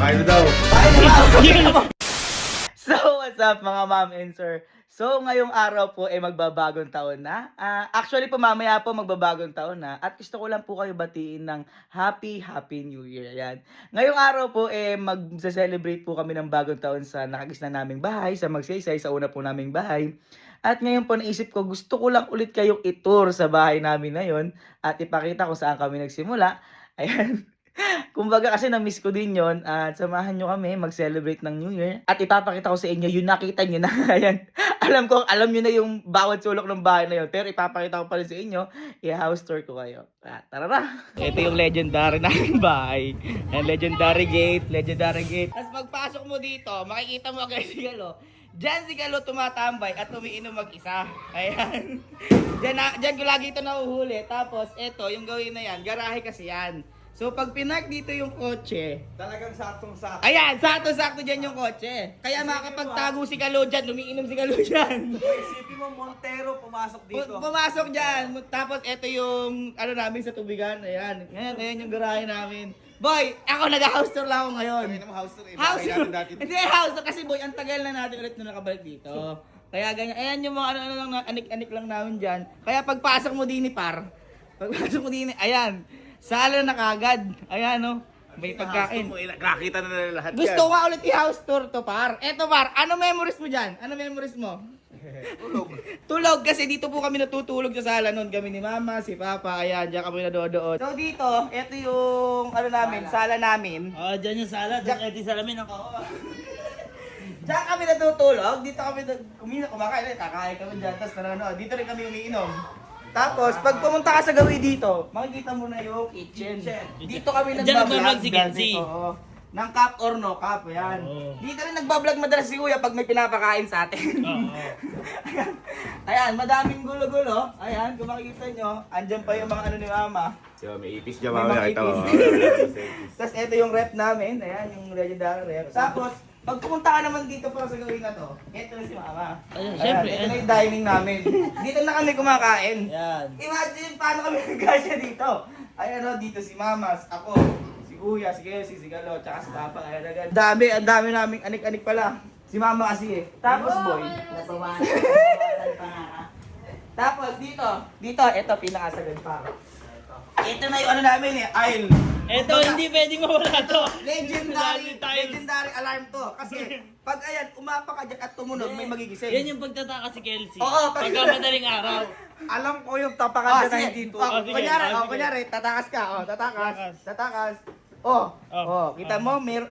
Na daw. So, what's up mga ma'am and sir? So, ngayong araw po ay magbabagong taon na. Ah, actually po mamaya po magbabagong taon na. At gusto ko lang po kayo batiin ng Happy, Happy New Year. Ayan. Ngayong araw po eh mag-celebrate po kami ng bagong taon sa nakagis na naming bahay, sa Magsaysay, sa una po naming bahay. At ngayon po naisip ko, gusto ko lang ulit kayong itour sa bahay namin na yon at ipakita ko saan kami nagsimula. Ayan. Kumbaga kasi na-miss ko din yon at samahan nyo kami mag-celebrate ng New Year at ipapakita ko sa inyo yung nakita nyo na ayan. alam ko, alam nyo na yung bawat sulok ng bahay na yun pero ipapakita ko pa rin sa inyo i-house tour ko kayo. Ah, tara na! Ito yung legendary namin bahay. Ayan, legendary gate, legendary gate. Tapos pagpasok mo dito, makikita mo agad si Galo. Diyan si Galo tumatambay at umiinom mag-isa. Ayan. Diyan, na, diyan ko lagi ito nahuhuli. Tapos, ito, yung gawin na yan, garahe kasi yan. So, pag pinark dito yung kotse, Talagang saktong-sakto. ayan, sakto-sakto dyan yung kotse. Kaya makakapagtago si Galo dyan, umiinom si Galo dyan. Isipin mo, Montero pumasok dito. Pu- Pumasok dyan. Tapos, ito yung, ano namin sa tubigan. Ayan. Ayan, ayan yung garahe namin. Boy, ako nag-house tour lang ako ngayon. Ay, naman house tour eh. House tour. natin dati. Hindi, house tour. Kasi boy, ang tagal na natin ulit na nakabalik dito. Kaya ganyan. Ayan yung mga ano-ano lang, na- anik-anik lang namin dyan. Kaya pagpasok mo din ni par, pagpasok mo din ni, ayan, sala na kagad. Ayan, no. May pagkain. Nakita na nila lahat Gusto ko nga ulit i-house tour to, par. Eto, par. Ano memories mo dyan? Ano memories mo? Tulog. Tulog kasi dito po kami natutulog sa sala noon. Kami ni mama, si papa, ayan, diyan kami nadodoon. So dito, ito yung ano namin, sala namin. Oh, dyan yung sala, dyan edi salamin ako. Diyan kami natutulog, dito kami kumina, kumakain, kakain kami dyan, tapos nanonood. Dito rin kami umiinom. Tapos, pag pumunta ka sa gawi dito, makikita mo na yung kitchen. Dito kami Diyan nagbablog. nagbablog si Kenzie. Oo. Ng cup or no cup, yan. Oo. Dito rin nagbablog madalas si Kuya pag may pinapakain sa atin. Oo. Ayan. Ayan, madaming gulo-gulo. Ayan, kung makikita nyo, andyan pa yung mga ano ni Mama. Yo, may ipis dyan May mamaya. mga Kita mo. ipis. Tapos ito yung rep namin. Ayan, yung legendary rep. Tapos, pag pumunta ka naman dito para sa gawin na to, ito na si Mama. Ayun, Ayan, syempre, Ito eh. na yung dining namin. Dito na kami kumakain. Yan. Imagine paano kami nagkasya dito. Ayan o, dito si Mamas, ako, si Kuya, si Kelsey, si Galo, tsaka si Papa. Ayan agad. Dami, ang dami naming anik-anik pala. Si Mama kasi eh. Tapos boy. Tapos dito, dito, ito pinakasagad pa. Ito na yung ano namin eh, aisle. Ito, hindi pwedeng mawala to. Legendary, Legendary alarm to. Kasi pag ayan, umapa ka dyan at tumunog, may magigising. Yan yung pagtataka si Kelsey. Oo, pag- Pagka madaling araw. Alam ko yung Oh, tapakan dyan na sige. hindi to. Oh, Oh, sige. kunyari, Oh, oh, kunyari, tatakas ka. Oh, tatakas. Tatakas. Oh, Oh, oh, kita oh. mo, mer